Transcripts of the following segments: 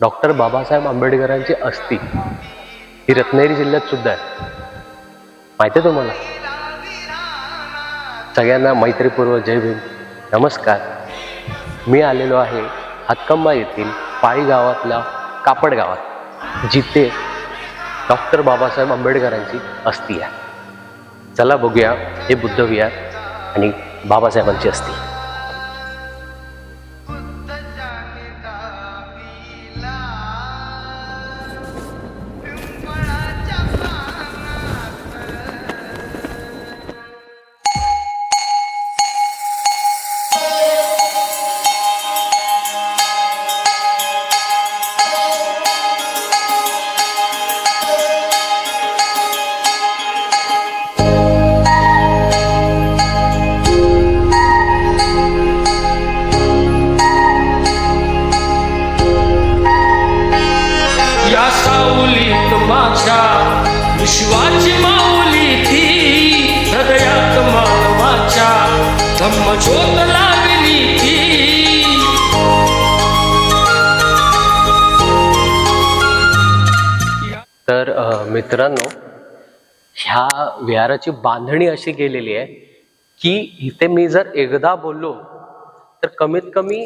Doctor Babasaheb आंबेडकरांची अस्थी. ही रत्नागिरी जिल्ह्यात सुद्धा आहे. माहिती आहे तुम्हाला? सगळ्यांना मैत्रीपूर्व जय भीम. नमस्कार. मी आलेलो आहे हातकंबा येथील पाळी गावातल्या कापड गावात जिथे डॉक्टर बाबासाहेब आंबेडकरांची अस्थी आहे. चला बघूया हे बुद्ध विहार आणि बाबासाहेबांची अस्थी. तर मित्रांनो ह्या विहाराची बांधणी अशी केलेली आहे की इथे मी जर एकदा बोललो तर कमीत कमी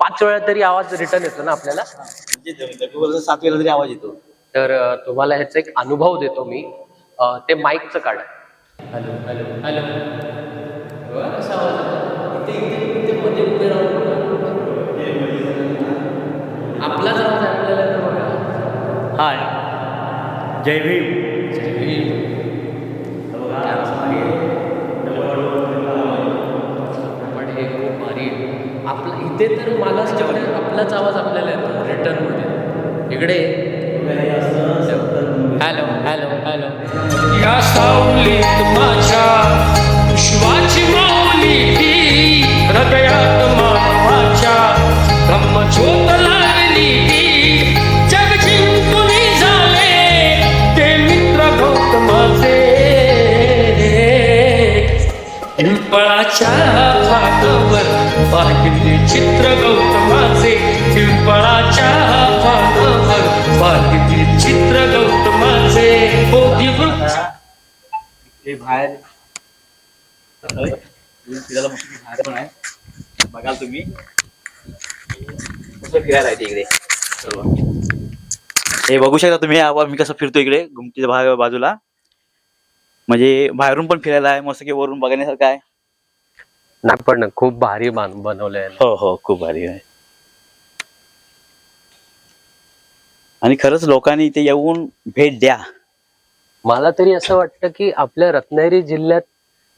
पाच वेळा तरी आवाज रिटर्न येतो ना आपल्याला? म्हणजे सात वेळेला तरी आवाज येतो. तर तुम्हाला ह्याचा एक अनुभव देतो मी. ते माईकचं काढा. Hello hello hello. आपलाच आवाज बघा. हाय. जय भीम. पण हे खूप भारी आहे. आपला इथे तर मलाच जेवढे आपलाच आवाज आपल्याला येतो रिटर्नमध्ये. इकडे. हॅलो हॅलो हॅलो या सावलीत माझ्या ती हृदयात मानवाच्या धम्मज्योत लागली जग झाले ते मित्र गौतमाचे पिंपळाच्या फाटावर पाहिजे चित्र गौतमाचे पिंपळाच्या फाटावर पाहिजे चित्र गौतमाचे बोधी वृक्ष हे बाहेर. फिरायला मस्त बाहेर पण आहे. बघाल तुम्ही. कसं फिरायला आहे इकडे? सर्व हे बघू शकता तुम्ही आवा- मी कसं फिरतो इकडे गुमटीच्या भाग बाजूला. म्हणजे बाहेरून पण फिरायला आहे मस्त की वरून बघण्यासारखं आहे. नाही पण खूप भारी बांध बनवलंय. हो हो खूप भारी आहे. आणि खरंच लोकांनी इथे येऊन भेट द्या. मला तरी असं वाटतं की आपल्या रत्नागिरी जिल्ह्यात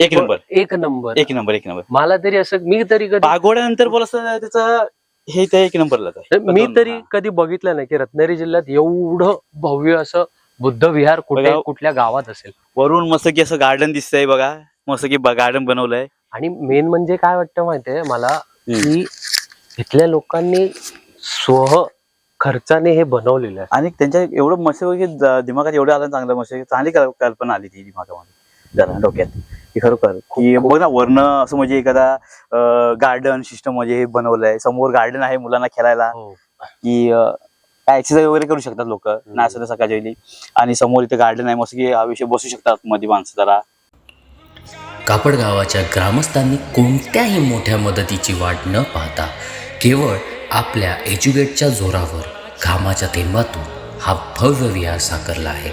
एक नंबर. एक नंबर. एक नंबर एक नंबर. मला तरी असं मी तरी कधी पागोड्यानंतर बोल त्याचं हे ते एक नंबरला. मी तरी हा. कधी बघितलं नाही की रत्नागिरी जिल्ह्यात एवढं भव्य असं बुद्ध विहार कुठे बघा. कुठल्या गावात असेल. वरून मस्त की असं गार्डन दिसतंय बघा. मस्त की गार्डन बनवलंय. आणि मेन म्हणजे काय वाटतं माहितीये मला की इथल्या लोकांनी स्व खर्चाने हे बनवलेलं आहे. आणि त्यांच्या एवढं मस्त की ज- दिमागात एवढं आलं चांगलं मस्त चांगली कल- कल्पना आली ती दिमागामध्ये. जरा डोक्यात. की खरोखर की बघ ना वर्ण असं म्हणजे एखादा गार्डन सिस्टम म्हणजे हे बनवलंय. समोर गार्डन आहे मुलांना खेळायला. हो. की काय एक्सरसाइज वगैरे करू शकतात लोक. नाही असं सकाळच्या वेळी. आणि समोर इथे गार्डन आहे. मस्त की हवेशी बसू शकतात मध्ये माणसं जरा. कापड गावाच्या ग्रामस्थांनी कोणत्याही मोठ्या मदतीची वाट न पाहता केवळ आपल्या एज्युकेटच्या जोरावर घामाच्या थेंबातून हा भव्य विहार साकारला आहे.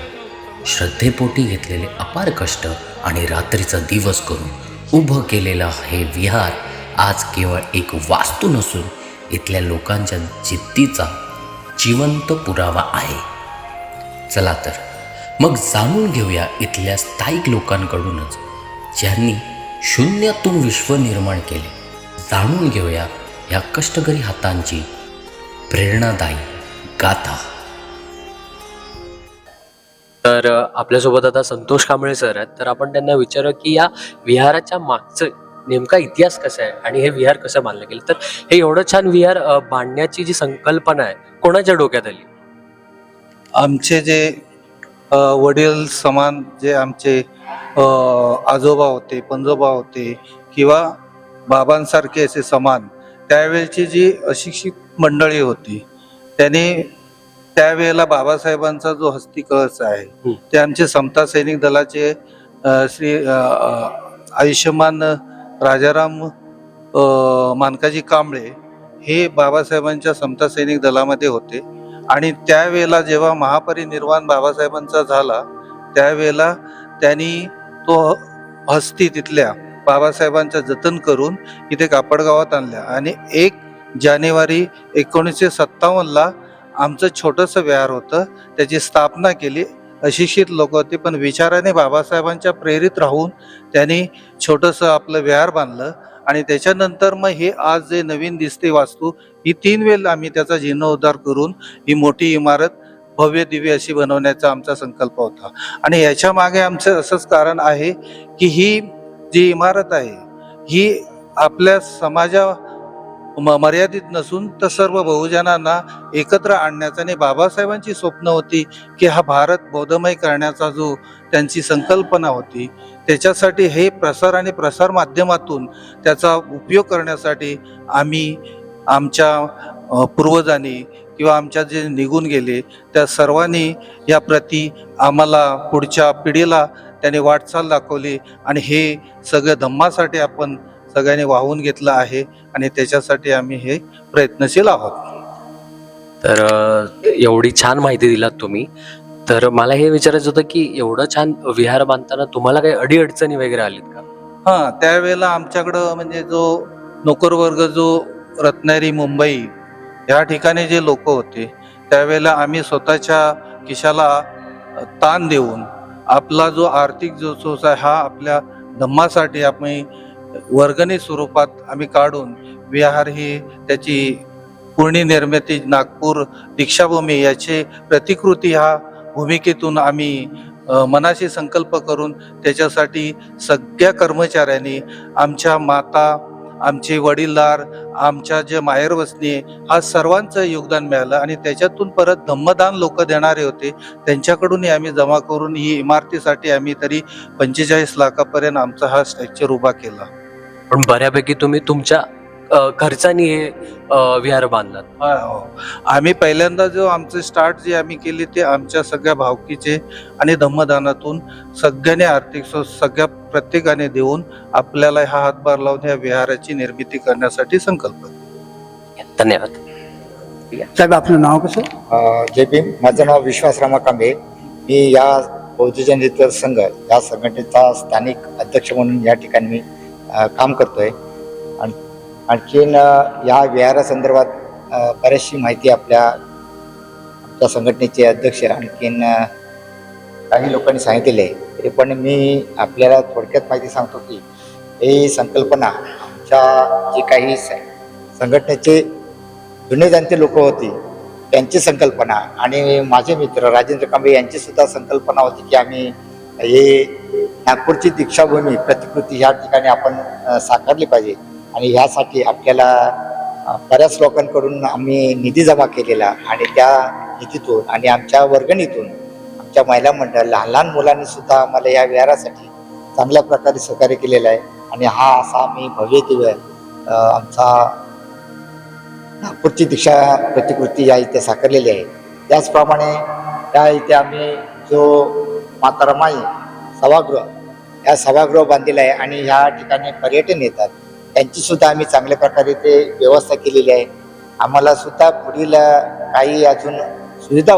श्रद्धेपोटी घेतलेले अपार कष्ट आणि रात्रीचा दिवस करून उभं केलेलं हे विहार आज केवळ एक वास्तू नसून इथल्या लोकांच्या जिद्दीचा जिवंत पुरावा आहे. चला तर मग जाणून घेऊया इथल्या स्थायिक लोकांकडूनच ज्यांनी शून्यातून विश्व निर्माण केले. जाणून घेऊया या कष्टकरी हातांची प्रेरणादायी गाथा. तर आपल्यासोबत आता संतोष कांबळे सर आहेत. तर आपण त्यांना विचारू की या विहाराच्या मागचं नेमका इतिहास कसा आहे आणि हे विहार कसं बांधलं गेलं? तर हे एवढं छान विहार बांधण्याची जी संकल्पना आहे कोणाच्या डोक्यात आली? आमचे जे वडील समान जे आमचे आजोबा होते पंजोबा होते किंवा बाबांसारखे असे समान त्यावेळची जी अशिक्षित मंडळी होती त्यांनी त्यावेळेला बाबासाहेबांचा जो हस्ती कळस आहे. ते आमचे समता सैनिक दलाचे श्री आयुष्यमान राजाराम मानकाजी कांबळे हे बाबासाहेबांच्या समता सैनिक दलामध्ये होते आणि त्यावेळेला जेव्हा महापरिनिर्वाण बाबासाहेबांचा झाला त्यावेळेला त्यांनी तो हस्ती तिथल्या बाबासाहेबांचं जतन करून इथे कापडगावात आणल्या आणि एक जानेवारी एकोणीसशे सत्तावन्नला आमचं छोटंसं विहार होतं. त्याची स्थापना केली. अशिक्षित लोक होते पण विचाराने बाबासाहेबांच्या प्रेरित राहून त्यांनी छोटंसं आपलं विहार बांधलं. आणि त्याच्यानंतर मग हे आज जे नवीन दिसते वास्तू ही तीन वेळ आम्ही त्याचा जीर्णोद्धार करून ही मोठी इमारत भव्य दिव्य अशी बनवण्याचा आमचा संकल्प होता. आणि याच्या मागे आमचं असंच कारण आहे की ही जी इमारत आहे ही आपल्या समाजा मर्यादित नसून तर सर्व बहुजनांना एकत्र आणण्याचा आणि बाबासाहेबांची स्वप्न होती की हा भारत बौद्धमय करण्याचा जो त्यांची संकल्पना होती त्याच्यासाठी हे प्रसार आणि प्रसार माध्यमातून त्याचा उपयोग करण्यासाठी आम्ही आमच्या पूर्वजांनी किंवा आमच्या जे निघून गेले त्या सर्वांनी या प्रती आम्हाला पुढच्या पिढीला त्याने वाटचाल दाखवली आणि हे सगळं धम्मासाठी आपण सगळ्यांनी वाहून घेतलं आहे आणि त्याच्यासाठी आम्ही हे प्रयत्नशील आहोत. तर एवढी छान माहिती दिलात तुम्ही. तर मला हे विचारायचं होतं की एवढं छान विहार बांधताना तुम्हाला काही अडी अडचणी वगैरे आलीत का? हा त्यावेळेला आमच्याकडं म्हणजे जो नोकर वर्ग जो रत्नागिरी मुंबई या ठिकाणी जे लोक होते त्यावेळेला आम्ही स्वतःच्या खिशाला ताण देऊन आपला जो आर्थिक जो आहे हा आपल्या धम्मासाठी आम्ही वर्गणी स्वरूपात आम्ही काढून विहार ही त्याची पूर्णी निर्मिती नागपूर दीक्षाभूमी याचे प्रतिकृती ह्या भूमिकेतून आम्ही मनाशी संकल्प करून त्याच्यासाठी सगळ्या कर्मचाऱ्यांनी आमच्या माता आमचे वडीलदार आमच्या जे माहेर वसनी हा सर्वांचं योगदान मिळालं आणि त्याच्यातून परत धम्मदान लोक देणारे होते. त्यांच्याकडूनही आम्ही जमा करून ही इमारतीसाठी आम्ही तरी पंचेचाळीस लाखापर्यंत आमचा हा स्ट्रक्चर उभा केला. पण बऱ्यापैकी तुम्ही तुमच्या अ, खर्चानी हे अ, विहार बांधलात. हा, हो. आम्ही पहिल्यांदा जो आमचे स्टार्ट जे आम्ही केले ते आमच्या सगळ्या भावकीचे आणि धम्मदानातून सगळ्याने आर्थिक सगळ्या प्रत्येकाने देऊन आपल्याला हा हातभार लावून या विहाराची निर्मिती करण्यासाठी संकल्प केला. धन्यवाद. साहेब आपलं नाव कसं? अ, जय भीम. माझं नाव विश्वासरामा कांबे मी या बौद्धजन हित संघ या संघटनेचा स्थानिक अध्यक्ष म्हणून या ठिकाणी मी काम करतोय. आणि आणखीन या विहारासंदर्भात बऱ्याचशी माहिती आपल्या आमच्या संघटनेचे अध्यक्ष आणखीन काही लोकांनी सांगितलेले आहे. तरी पण मी आपल्याला थोडक्यात माहिती सांगतो की ही संकल्पना आमच्या जी काही संघटनेचे जुने जाणते लोक होती त्यांची संकल्पना आणि माझे मित्र राजेंद्र कांबळे यांची सुद्धा संकल्पना होती की आम्ही हे नागपूरची दीक्षाभूमी प्रतिकृती ह्या ठिकाणी आपण साकारली पाहिजे. आणि ह्यासाठी आपल्याला बऱ्याच लोकांकडून आम्ही निधी जमा केलेला आणि त्या निधीतून आणि आमच्या वर्गणीतून आमच्या महिला मंडळ लहान लहान मुलांनी सुद्धा आम्हाला या विहारासाठी चांगल्या प्रकारे सहकार्य केलेलं आहे. आणि हा असा आम्ही भव्य दिव्य आमचा नागपूरची दीक्षा प्रतिकृती या इथे साकारलेली आहे. त्याचप्रमाणे त्या इथे आम्ही जो मातारमाई सभागृह. या सभागृह बांधलेलं आहे आणि ह्या ठिकाणी पर्यटन येतात. त्यांची सुद्धा आम्ही चांगल्या प्रकारे ते व्यवस्था केलेली आहे. आम्हाला सुद्धा पुढील काही अजून सुविधा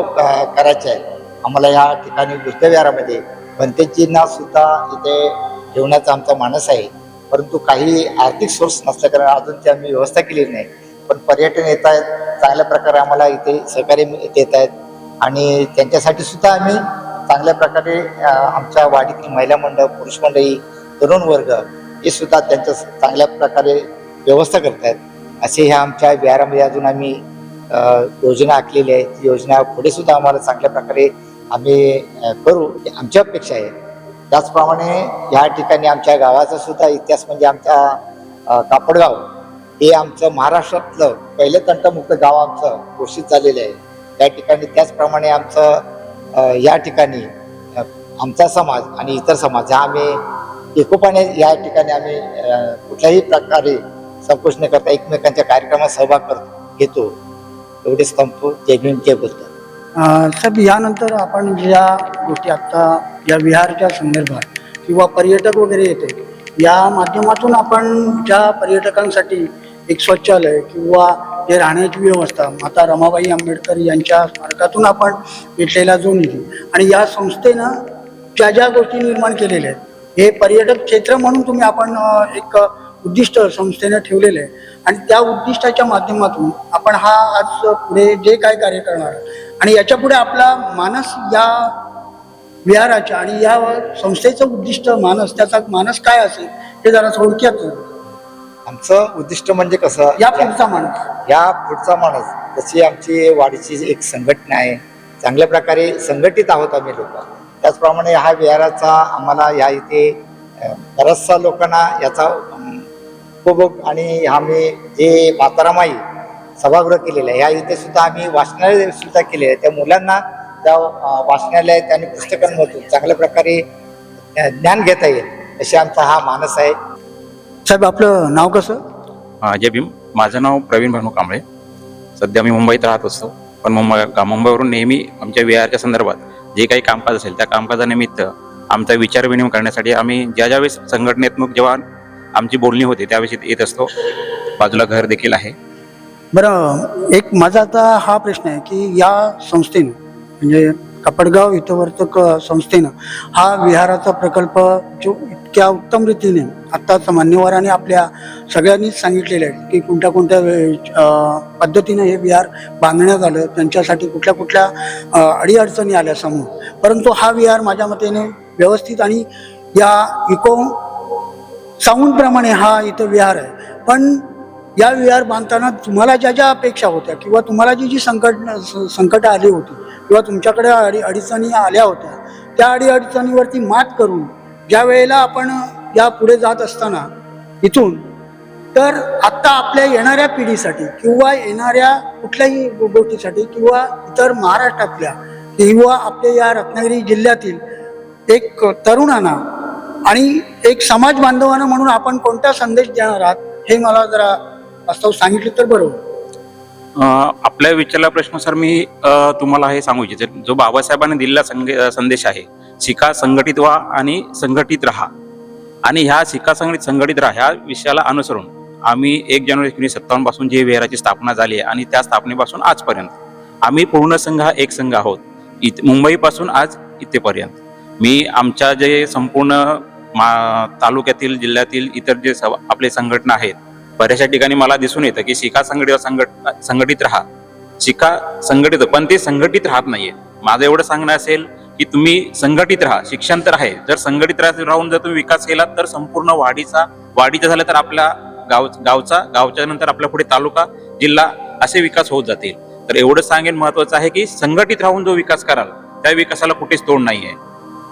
करायच्या आहेत. आम्हाला ह्या ठिकाणी बुद्धविहारामध्ये भंतेजींना सुद्धा इथे ठेवण्याचा आमचा मानस आहे. परंतु काही आर्थिक सोर्स नसल्या कारण अजून ते आम्ही व्यवस्था केलेली नाही. पण पर्यटन येत आहेत चांगल्या प्रकारे आम्हाला इथे सहकार्य देत आहेत. आणि त्यांच्यासाठी सुद्धा आम्ही चांगल्या प्रकारे आमच्या वाडीतील महिला मंडळ पुरुष मंडळी तरुण वर्ग हे सुद्धा त्यांच्या चांगल्या प्रकारे व्यवस्था करत आहेत. असे ह्या आमच्या विहारामध्ये अजून आम्ही योजना आखलेली आहे. ती योजना पुढे सुद्धा आम्हाला चांगल्या प्रकारे आम्ही करू. हे आमची अपेक्षा आहे. त्याचप्रमाणे या ठिकाणी आमच्या गावाचा सुद्धा इतिहास म्हणजे आमच्या कापडगाव हे आमचं महाराष्ट्रातलं पहिलं तंटमुक्त गाव आमचं घोषित झालेलं आहे. त्या ठिकाणी त्याचप्रमाणे आमचं या ठिकाणी आमचा समाज आणि इतर समाज हा आम्ही एकोपाने या ठिकाणी आम्ही कुठल्याही प्रकारे संकोच न करता एकमेकांच्या कार्यक्रमात सहभाग करतो घेतो. एवढे संपतो जय भीम जय बुद्ध साहेब यानंतर आपण ज्या गोष्टी आत्ता या विहारच्या संदर्भात किंवा पर्यटक वगैरे येते या माध्यमातून आपण ज्या पर्यटकांसाठी एक शौचालय किंवा जे राहण्याची व्यवस्था माता रमाबाई आंबेडकर यांच्या स्मारकातून आपण घेतलेला जो निधी आणि या संस्थेनं ज्या ज्या गोष्टी निर्माण केलेल्या आहेत हे पर्यटक क्षेत्र म्हणून तुम्ही आपण एक उद्दिष्ट संस्थेनं ठेवलेलं आहे. आणि त्या उद्दिष्टाच्या माध्यमातून आपण हा आज पुढे जे काय कार्य करणार आणि याच्यापुढे आपला मानस या विहाराच्या आणि या संस्थेचं उद्दिष्ट मानस त्याचा मानस काय असेल हे जरा थोडक्यात आमचं उद्दिष्ट म्हणजे कसं? या पुढचा मानस या पुढचा माणूस. जशी आमची वाडीची एक संघटना आहे चांगल्या प्रकारे संघटित आहोत आम्ही लोक. त्याचप्रमाणे हा विहाराचा आम्हाला या इथे बऱ्याचशा लोकांना याचा उपभोग आणि आम्ही जे मातारामाई सभागृह केलेलं आहे या इथे सुद्धा आम्ही वाचनालय सुद्धा केले आहे. त्या मुलांना त्या वाचनालयात आणि पुस्तकांमधून चांगल्या प्रकारे ज्ञान घेता येईल अशी आमचा हा मानस आहे. साहेब आपलं नाव कसं? हा, जय भीम. माझं नाव प्रवीण भानू कांबळे. सध्या मी मुंबईत राहत असतो. पण मुंबई मुंबईवरून नेहमी आमच्या विहारच्या संदर्भात जे काही कामकाज असेल त्या कामकाजानिमित्त आमचा विचार विनिमय करण्यासाठी आम्ही ज्या ज्यावेळेस संघटनेत्मक जेव्हा आमची बोलणी होते त्यावेळेस येत असतो. बाजूला घर देखील आहे. बरं एक माझा आता हा प्रश्न आहे की या संस्थेनं म्हणजे कापडगाव हितवर्तक संस्थेनं हा विहाराचा प्रकल्प जो इतक्या उत्तम रीतीने आत्ताच मान्यवरांनी आपल्या सगळ्यांनीच सांगितलेलं आहे की कोणत्या कोणत्या पद्धतीनं हे विहार बांधण्यात आलं त्यांच्यासाठी कुठल्या कुठल्या अडीअडचणी आल्या समोर. परंतु हा विहार माझ्या मतेने व्यवस्थित आणि या इको साऊंडप्रमाणे हा इथं विहार आहे. पण या विहार बांधताना तुम्हाला ज्या ज्या अपेक्षा होत्या किंवा तुम्हाला जी जी संकट संकटं आली होती किंवा तुमच्याकडे अडी अडचणी आल्या होत्या त्या अडी अडचणीवरती मात करून ज्या वेळेला आपण या पुढे जात असताना इथून तर आत्ता आपल्या येणाऱ्या पिढीसाठी किंवा येणाऱ्या कुठल्याही गोष्टीसाठी किंवा इतर महाराष्ट्रातल्या किंवा आपल्या या रत्नागिरी जिल्ह्यातील एक तरुणांना आणि एक समाज बांधवांना म्हणून आपण कोणता संदेश देणार आहात हे मला जरा वास्तव सांगितलं तर बरोबर. आपल्या विचारला प्रश्नानुसार मी तुम्हाला हे सांगू इच्छिते. जो बाबासाहेबांनी दिलेला संगे- संदेश आहे शिका संघटित व्हा आणि संघटित राहा. आणि ह्या शिका संघटित संघटित राहा ह्या विषयाला अनुसरून आम्ही एक जानेवारी एकोणीसशे सत्तावन्नपासून जे विहाराची स्थापना झाली आहे आणि त्या स्थापनेपासून आजपर्यंत आम्ही पूर्ण संघ हा एक संघ आहोत. इत मुंबईपासून आज इथेपर्यंत. मी आमच्या जे संपूर्ण मा तालुक्यातील जिल्ह्यातील इतर जे सव- आपले संघटना आहेत बऱ्याचशा ठिकाणी मला दिसून येतं की शिका संघटित संघट संघटित राहा. शिका संघटित पण ते संघटित राहत नाहीये. माझं एवढं सांगणं असेल की तुम्ही संघटित राहा शिक्षण तर आहे. जर संघटित राहून जर तुम्ही विकास केला तर संपूर्ण वाढीचा वाढीचा झाला तर आपला गाव गावचा गावच्या नंतर आपल्या पुढे तालुका जिल्हा असे विकास होत जातील. तर एवढं सांगेन महत्वाचं आहे की संघटित राहून जो विकास कराल त्या विकासाला कुठेच तोड नाहीये.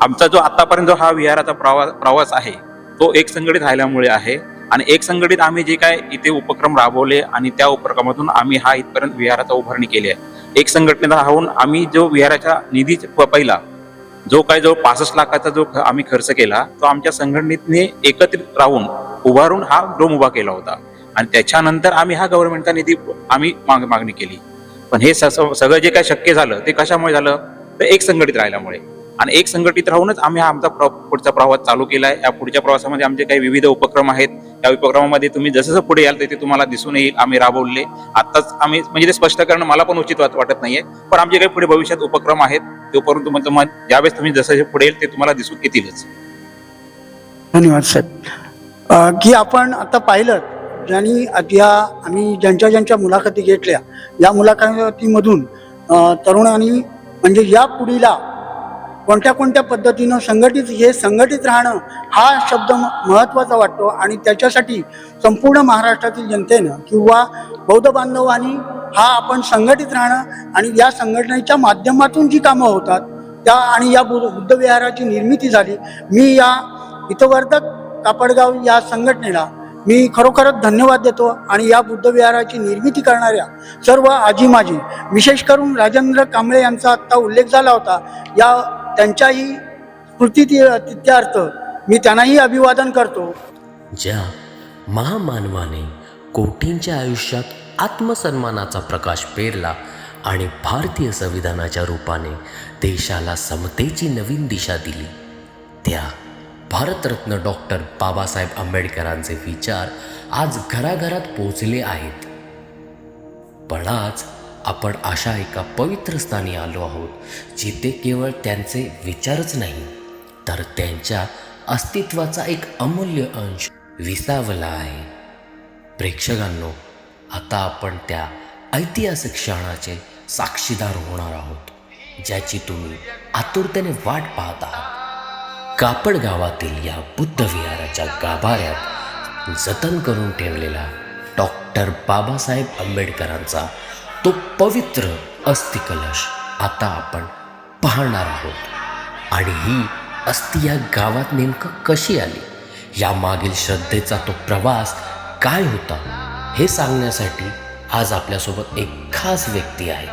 आमचा जो आतापर्यंत जो हा विहाराचा प्रवास प्रवास आहे तो एक संघटित राहिल्यामुळे आहे. आणि एक संघटित आम्ही जे काय इथे उपक्रम राबवले आणि त्या उपक्रमातून आम्ही हा इथपर्यंत विहाराचा उभारणी केली आहे. एक संघटनेत राहून आम्ही जो विहाराच्या निधी पहिला जो काय जो पासष्ट लाखाचा जो ख- आम्ही खर्च केला तो आमच्या संघटनेने एकत्रित राहून उभारून हा डोम उभा केला होता. आणि त्याच्यानंतर आम्ही हा गव्हर्नमेंटचा निधी आम्ही माग मागणी केली. पण हे स- सगळं जे काय शक्य झालं ते कशामुळे झालं? तर एक संघटित राहिल्यामुळे. आणि एक संघटित राहूनच आम्ही हा आमचा प्र- पुढचा प्रवास चालू केला आहे या पुढच्या प्रवासामध्ये आमचे काही विविध उपक्रम आहेत. त्या उपक्रमामध्ये तुम्ही जसं जसं पुढे याल ते तुम्हाला दिसून येईल. आम्ही राबवले. आताच आम्ही म्हणजे ते स्पष्ट करणं मला पण उचित वाट- वाटत नाहीये. पण आमचे काही पुढे भविष्यात उपक्रम आहेत. ते उपक्रम तुम्हाला ज्यावेळेस तुम्ही जसं पुढे येईल ते तुम्हाला दिसून येतीलच. धन्यवाद साहेब. की आपण आता पाहिलं ज्यांनी या आम्ही ज्यांच्या ज्यांच्या मुलाखती घेतल्या या मुलाखतीमधून तरुणांनी म्हणजे या पुढीला कोणत्या कोणत्या पद्धतीनं संघटित हे संघटित राहणं हा शब्द म- महत्त्वाचा वाटतो आणि त्याच्यासाठी संपूर्ण महाराष्ट्रातील जनतेनं किंवा बौद्ध बांधवांनी हा आपण संघटित राहणं आणि या संघटनेच्या माध्यमातून जी कामं होतात त्या आणि या बुद्ध विहाराची निर्मिती झाली मी या हितवर्धक कापडगाव या संघटनेला मी खरोखरच धन्यवाद देतो आणि या बुद्ध विहाराची निर्मिती करणाऱ्या सर्व आजी माजी विशेष करून राजेंद्र कांबळे यांचा आत्ता उल्लेख झाला होता या त्यांच्याही स्मृतित्यर्थ मी त्यांनाही अभिवादन करतो. ज्या महामानवाने कोटींच्या आयुष्यात आत्मसन्मानाचा प्रकाश पेरला आणि भारतीय संविधानाच्या रूपाने देशाला समतेची नवीन दिशा दिली त्या भारतरत्न डॉक्टर बाबासाहेब आंबेडकरांचे विचार आज घराघरात पोचले आहेत. पण आज आपण अशा एका पवित्र स्थानी आलो आहोत जिथे केवळ त्यांचे विचारच नाही तर त्यांच्या अस्तित्वाचा एक अमूल्य अंश विसावला आहे. प्रेक्षकांनो आता आपण त्या ऐतिहासिक क्षणाचे साक्षीदार होणार आहोत ज्याची तुम्ही आतुरतेने वाट पाहत आहात. कापड गावातील या बुद्ध विहाराच्या गाभाऱ्यात जतन करून ठेवलेला डॉक्टर बाबासाहेब आंबेडकरांचा तो पवित्र अस्थिकलश आता आपण पाहणार आहोत. आणि ही अस्थि या गावात नेमकं कशी आली? यामागील श्रद्धेचा तो प्रवास काय होता? हे सांगण्यासाठी आज आपल्यासोबत एक खास व्यक्ती आहे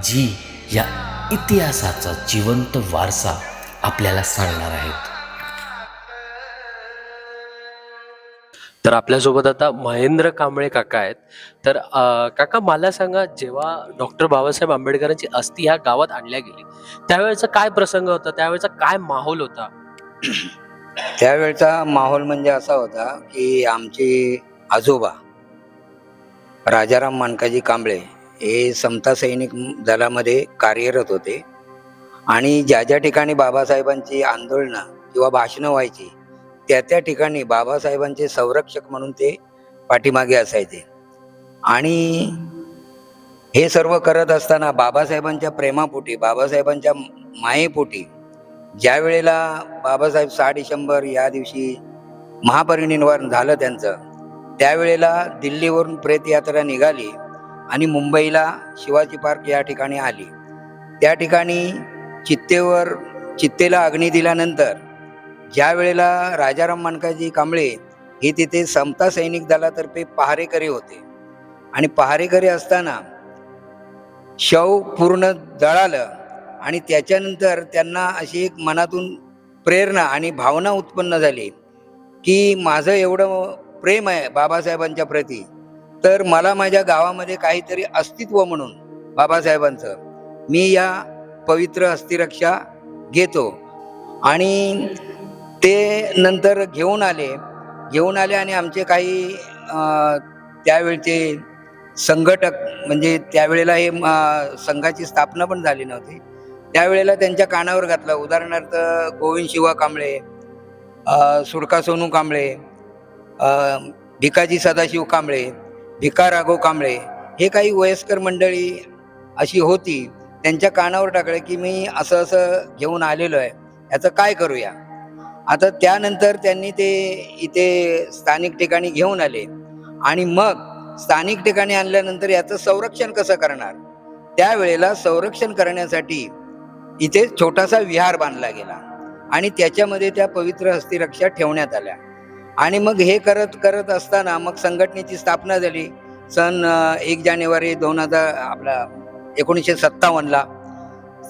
जी या इतिहासाचा जिवंत वारसा आपल्याला सांगणार आहेत. तर आपल्यासोबत आता महेंद्र कांबळे काका आहेत. तर अं, काका मला सांगा जेव्हा डॉक्टर बाबासाहेब आंबेडकरांची अस्थि ह्या गावात आणल्या गेली त्यावेळेचा काय प्रसंग होता? त्यावेळेचा काय माहोल होता? त्यावेळचा माहोल म्हणजे असा होता की आमचे आजोबा राजाराम मानकाजी कांबळे हे समता सैनिक दलामध्ये कार्यरत होते. आणि ज्या ज्या ठिकाणी बाबासाहेबांची आंदोलनं किंवा भाषणं व्हायची त्या त्या ठिकाणी बाबासाहेबांचे संरक्षक म्हणून ते पाठीमागे असायचे. आणि हे सर्व करत असताना बाबासाहेबांच्या प्रेमापोटी बाबासाहेबांच्या मायेपोटी ज्या वेळेला बाबासाहेब सहा डिसेंबर या दिवशी महापरिनिर्वाण झालं त्यांचं त्यावेळेला दिल्लीवरून प्रेतयात्रा निघाली आणि मुंबईला शिवाजी पार्क या ठिकाणी आली. त्या ठिकाणी चित्तेवर चित्तेला अग्नी दिल्यानंतर ज्या वेळेला राजाराम मानकाजी कांबळे हे तिथे समता सैनिक दलातर्फे पहारेकरी होते. आणि पहारेकरी असताना शव पूर्ण जळालं आणि त्याच्यानंतर त्यांना अशी एक मनातून प्रेरणा आणि भावना उत्पन्न झाली की माझं एवढं प्रेम आहे बाबासाहेबांच्या प्रती तर मला माझ्या गावामध्ये काहीतरी अस्तित्व म्हणून बाबासाहेबांचं मी या पवित्र अस्थिरक्षा घेतो. आणि ते नंतर घेऊन आले. घेऊन आले आणि आमचे काही त्यावेळचे संघटक म्हणजे त्यावेळेला हे संघाची स्थापना पण झाली नव्हती. त्यावेळेला त्यांच्या कानावर घातलं. उदाहरणार्थ गोविंद शिवा कांबळे सुडका सोनू कांबळे भिकाजी सदाशिव कांबळे भिका राघव कांबळे हे काही वयस्कर मंडळी अशी होती. त्यांच्या कानावर टाकलं की मी असं असं घेऊन आलेलो आहे. याचं काय करूया? आता त्यानंतर त्यांनी ते इथे स्थानिक ठिकाणी घेऊन आले. आणि मग स्थानिक ठिकाणी आणल्यानंतर याचं संरक्षण कसं करणार? त्यावेळेला संरक्षण करण्यासाठी इथे छोटासा विहार बांधला गेला. आणि त्याच्यामध्ये त्या पवित्र हस्तिरक्षा ठेवण्यात आल्या. आणि मग हे करत करत असताना मग संघटनेची स्थापना झाली. सन एक जानेवारी दोन हजार आपला एकोणीसशे सत्तावन्नला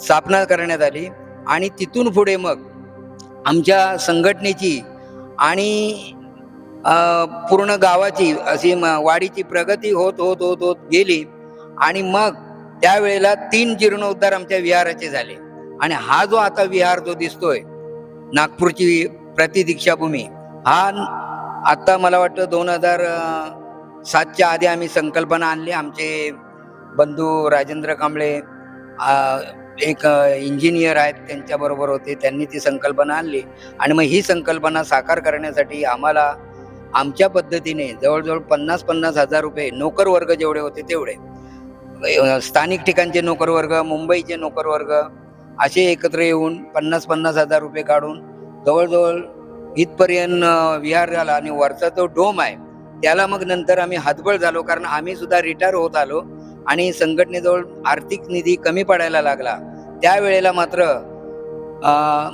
स्थापना करण्यात आली. आणि तिथून पुढे मग आमच्या संघटनेची आणि पूर्ण गावाची अशी म- वाडीची प्रगती होत होत होत होत गेली. आणि मग त्यावेळेला तीन जीर्णोद्धार आमच्या विहाराचे झाले. आणि हा जो आता विहार जो दिसतोय नागपूरची प्रतिदीक्षाभूमी हा आत्ता आता मला वाटतं दोन हजार सातच्या आधी आम्ही संकल्पना आणली. आमचे बंधू राजेंद्र कांबळे एक इंजिनियर आहेत त्यांच्याबरोबर होते. त्यांनी ती संकल्पना आणली. आणि मग ही संकल्पना साकार करण्यासाठी आम्हाला आमच्या पद्धतीने जवळजवळ पन्नास पन्नास हजार रुपये नोकर वर्ग जेवढे होते तेवढे. स्थानिक ठिकाणचे नोकर वर्ग मुंबईचे नोकर वर्ग असे एकत्र येऊन पन्नास पन्नास हजार रुपये काढून जवळजवळ इथपर्यंत विहार झाला आणि वरचा जो डोम आहे त्याला मग नंतर आम्ही हातबळ झालो. कारण आम्ही सुद्धा रिटायर होत आलो आणि संघटनेजवळ आर्थिक निधी कमी पडायला लागला. त्यावेळेला मात्र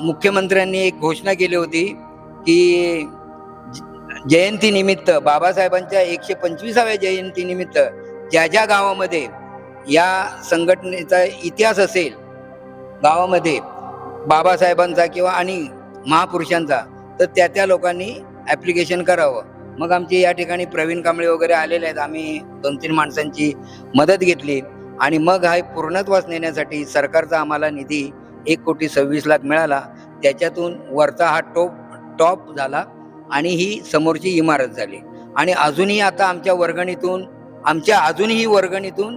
मुख्यमंत्र्यांनी एक घोषणा केली होती की ज- जयंतीनिमित्त बाबासाहेबांच्या एकशे पंचवीसाव्या जयंतीनिमित्त ज्या ज्या गावामध्ये या संघटनेचा इतिहास असेल गावामध्ये बाबासाहेबांचा किंवा आणि महापुरुषांचा तर त्या त्या लोकांनी ॲप्लिकेशन करावं. मग आमचे या ठिकाणी प्रवीण कांबळे वगैरे आलेले आहेत. आम्ही दोन तीन माणसांची मदत घेतली. आणि मग हा पूर्णत्वास नेण्यासाठी सरकारचा आम्हाला निधी एक कोटी सव्वीस लाख मिळाला. त्याच्यातून वरचा हा टॉप टॉप झाला आणि ही समोरची इमारत झाली. आणि अजूनही आता आमच्या वर्गणीतून आमच्या अजूनही वर्गणीतून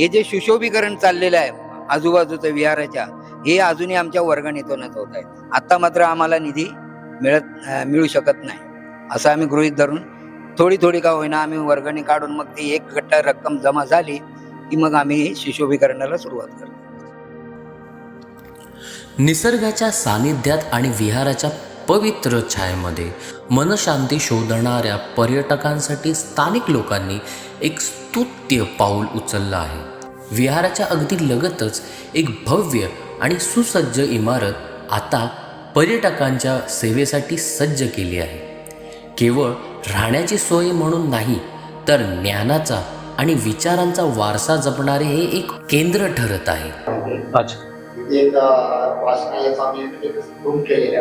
हे जे सुशोभीकरण चाललेलं आहे आजूबाजूचं विहाराच्या हे अजूनही आमच्या वर्गणीतूनच होत आहे आत्ता मात्र आम्हाला निधी मिळत मिळू शकत नाही. असं आम्ही गृहीत धरून थोडी थोडी का होईना आम्ही वर्गणी काढून मग ती एक गट्टा रक्कम जमा झाली. की मग आम्ही सुशोभीकरणाला सुरुवात करतो. निसर्गाच्या सानिध्यात आणि विहाराच्या पवित्र छायेमध्ये मनशांती शोधणाऱ्या पर्यटकांसाठी स्थानिक लोकांनी एक स्तुत्य पाऊल उचललं आहे. विहाराच्या अगदी लगतच एक भव्य आणि सुसज्ज इमारत आता पर्यटकांच्या सेवेसाठी सज्ज केली आहे. केवळ राहण्याची सोय म्हणून नाही तर ज्ञानाचा आणि विचारांचा वारसा जपणारे हे एक केंद्र ठरत आहे. अच्छा.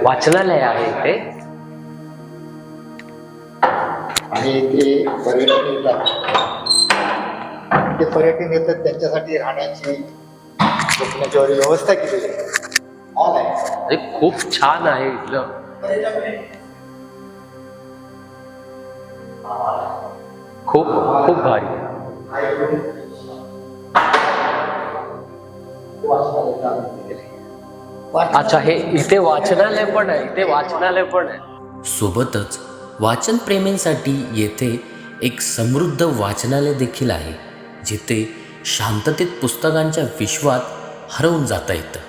वाचनालय आहे ते आणि ते पर्यटन येतात. ते पर्यटन येतात त्यांच्यासाठी राहण्याची झोपण्याची वगैरे व्यवस्था केलेली आहे. हॉल आहे हे खूप छान आहे इथलं. खूप खूप भारी. अच्छा हे इथे वाचनालय पण आहे इथे वाचनालय पण आहे. सोबतच वाचनप्रेमींसाठी येथे एक समृद्ध वाचनालय देखील आहे जिथे शांततेत पुस्तकांच्या विश्वात हरवून जाता येतं.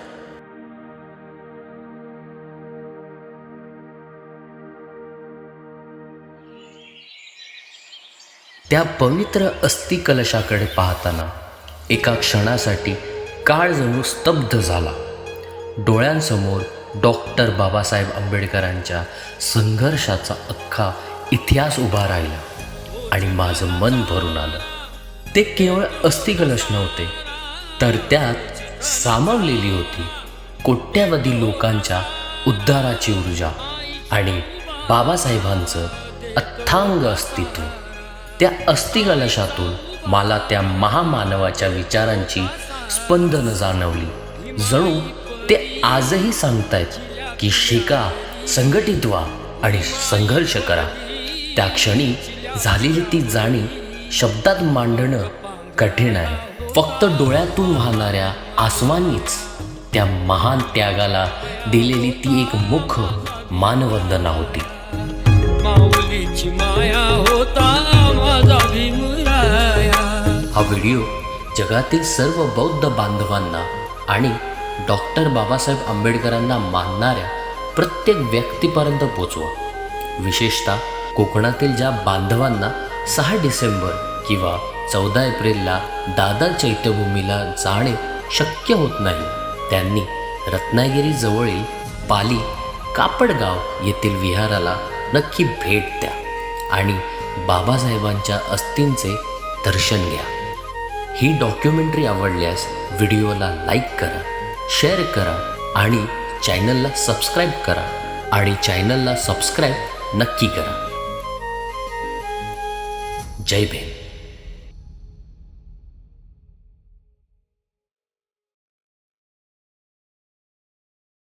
त्या पवित्र अस्थिकलशाकडे पाहताना एका क्षणासाठी काळ जणू स्तब्ध झाला. डोळ्यांसमोर डॉक्टर बाबासाहेब आंबेडकरांच्या संघर्षाचा अख्खा इतिहास उभा राहिला आणि माझं मन भरून आलं. ते केवळ अस्थिकलश नव्हते तर त्यात सामावलेली होती कोट्यावधी लोकांच्या उद्धाराची ऊर्जा आणि बाबासाहेबांचं अथांग अस्तित्व. त्या अस्थिकलशातून मला त्या महामानवाच्या विचारांची स्पंदनं जाणवली. जणू ते आजही सांगतायत की शिका संघटित व्हा आणि संघर्ष करा. त्या क्षणी झालेली ती जाणीव शब्दात मांडणं कठीण आहे. फक्त डोळ्यातून वाहणाऱ्या आसमानीच त्या महान त्यागाला दिलेली ती एक मुख मानवंदना होती. माऊलीची माया हा व्हिडिओ जगातील सर्व बौद्ध बांधवांना आणि डॉक्टर बाबासाहेब आंबेडकरांना मानणाऱ्या प्रत्येक व्यक्तीपर्यंत पोचवा. विशेषतः कोकणातील ज्या बांधवांना सहा डिसेंबर किंवा चौदा एप्रिलला दादर चैत्यभूमीला जाणे शक्य होत नाही त्यांनी रत्नागिरीजवळील पाली कापडगाव येथील विहाराला नक्की भेट द्या आणि बाबासाहेबांच्या अस्थींचे दर्शन घ्या. ही डॉक्युमेंटरी आवडल्यास व्हिडिओला लाईक करा शेअर करा आणि चॅनलला सबस्क्राईब करा आणि चॅनलला सबस्क्राईब नक्की करा. जय भीम.